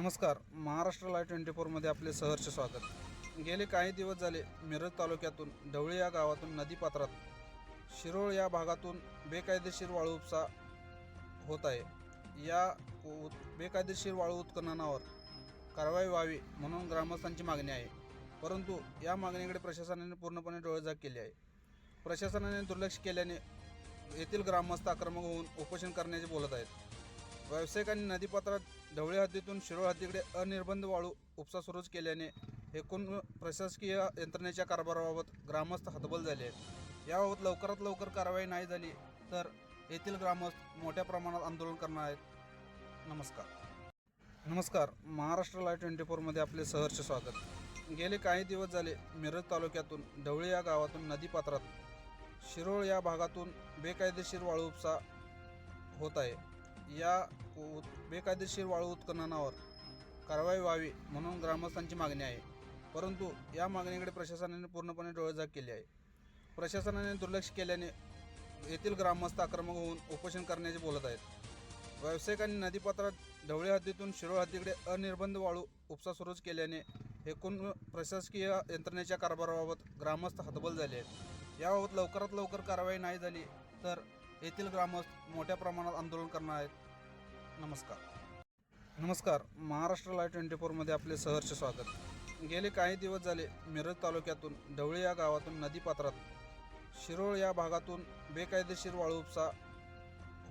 नमस्कार Maharashtra live twenty फोरमध्ये आपले सहर्ष स्वागत. गेले काही दिवस झाले मिरज तालुक्यातून ढवळी या गावातून नदीपात्रात शिरोळ या भागातून बेकायदेशीर वाळू उपसा होत आहे. या उत बेकायदेशीर वाळू उत्खननावर कारवाई व्हावी म्हणून ग्रामस्थांची मागणी आहे. परंतु या मागणीकडे प्रशासनाने पूर्णपणे डोळेझाक केली आहे. प्रशासनाने दुर्लक्ष केल्याने येथील ग्रामस्थ आक्रमक होऊन उपोषण करण्याचे बोलत आहेत. व्यावसायिकांनी नदीपात्रात ढवळे हद्दीतून शिरोळ हद्दीकडे अनिर्बंध वाळू उपसा सुरूच केल्याने एकूण प्रशासकीय यंत्रणेच्या कारभाराबाबत ग्रामस्थ हतबल झाले आहेत. याबाबत लवकरात लवकर कारवाई नाही झाली तर येथील ग्रामस्थ मोठ्या प्रमाणात आंदोलन करणार आहेत. नमस्कार. नमस्कार. महाराष्ट्र लाईव्ह ट्वेंटी फोरमध्ये आपले सहर्ष स्वागत. गेले काही दिवस झाले मिरज तालुक्यातून ढवळी या गावातून नदीपात्रात शिरोळ या भागातून बेकायदेशीर वाळू उपसा होत आहे. या बेकायदेशीर वाळू उत्खननावर कारवाई व्हावी म्हणून ग्रामस्थांची मागणी आहे. परंतु या मागणीकडे प्रशासनाने पूर्णपणे डोळेझाक केली आहे. प्रशासनाने दुर्लक्ष केल्याने येथील ग्रामस्थ आक्रमक होऊन उपोषण करण्याचे बोलत आहेत. व्यावसायिकांनी नदीपात्रात ढवळे हद्दीतून शिरोळ हद्दीकडे अनिर्बंध वाळू उपसा सुरूच केल्याने एकूण प्रशासकीय यंत्रणेच्या कारभाराबाबत ग्रामस्थ हतबल झाले आहेत. याबाबत लवकरात लवकर कारवाई नाही झाली तर येथील ग्रामस्थ मोठ्या प्रमाणात आंदोलन करणार आहेत. नमस्कार. नमस्कार. महाराष्ट्र लाईव्ह ट्वेंटी फोरमध्ये आपले सहर्ष स्वागत. गेले काही दिवस झाले मिरज तालुक्यातून ढवळी या गावातून नदीपात्रात शिरोळ या भागातून बेकायदेशीर वाळू उपसा